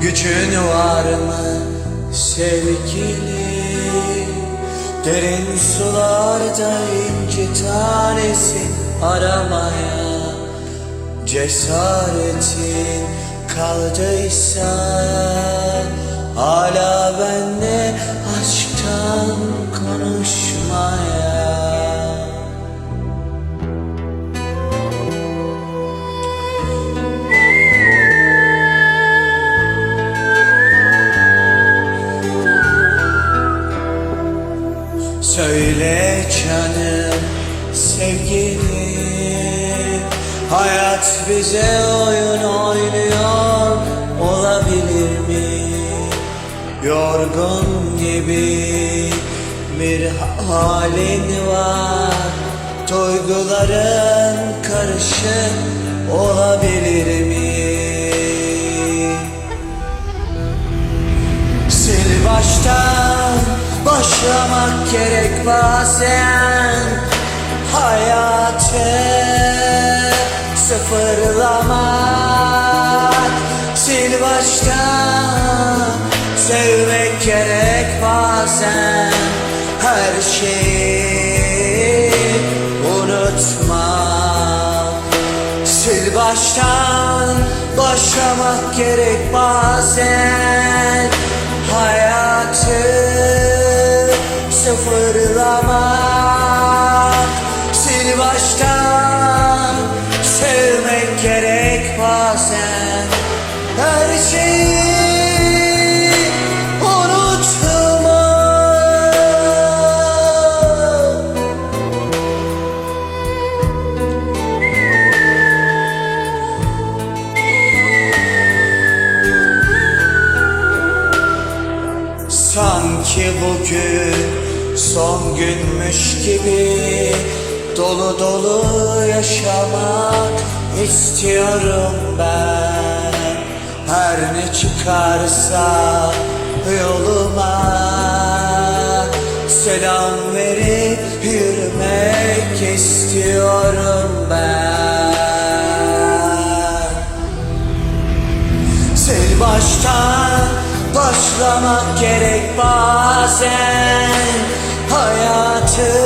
Gücün var mı sevgili? Derin sularda inci tanesi aramaya Cesaretin kaldıysa Hala benle aşktan Söyle canım sevgilim Hayat bize oyun oynuyor olabilir mi? Yorgun gibi bir halin var Duyguların karışık olabilir mi? Gerek bazen Hayatı sıfırlamak Sil baştan sevmek gerek bazen Her şeyi unutmak Sil baştan başlamak gerek bazen baştan sevmek gerek bazen. Her şeyi unutmak Sanki bugün son günmüş gibi Dolu dolu yaşamak istiyorum ben. Her ne çıkarsa yoluma Selam verip yürümek istiyorum ben. Sil baştan başlamak gerek bazen. Hayatı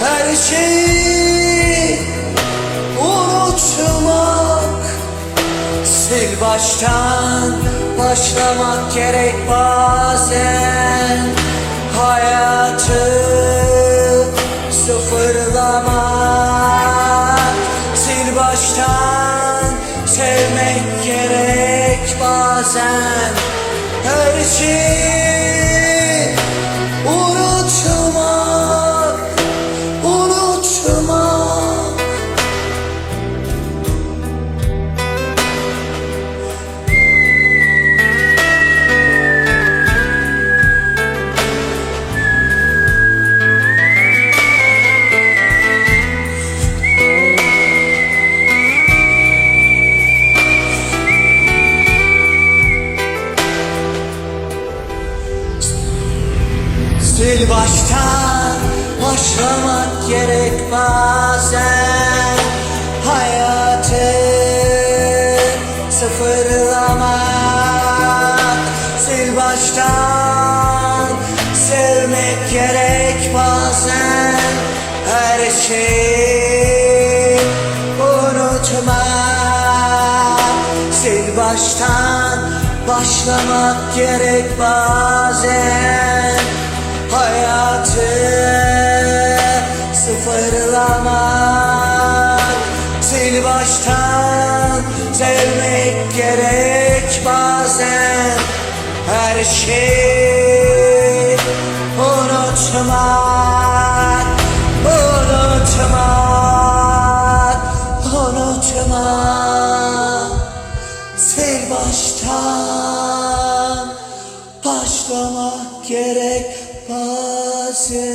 Her şeyi unutmak. Sil baştan başlamak gerek bazen. Hayatı sıfırlamak. Sil baştan sevmek gerek bazen. Her şeyi baştan başlamak gerek bazen. Hayatı sıfırlamak Sil baştan. Sevmek gerek bazen. Her şeyi unutmak Sil baştan başlamak gerek bazen Şeyi unutmak Unutmak Unutmak Sil baştan başlamak gerek bazen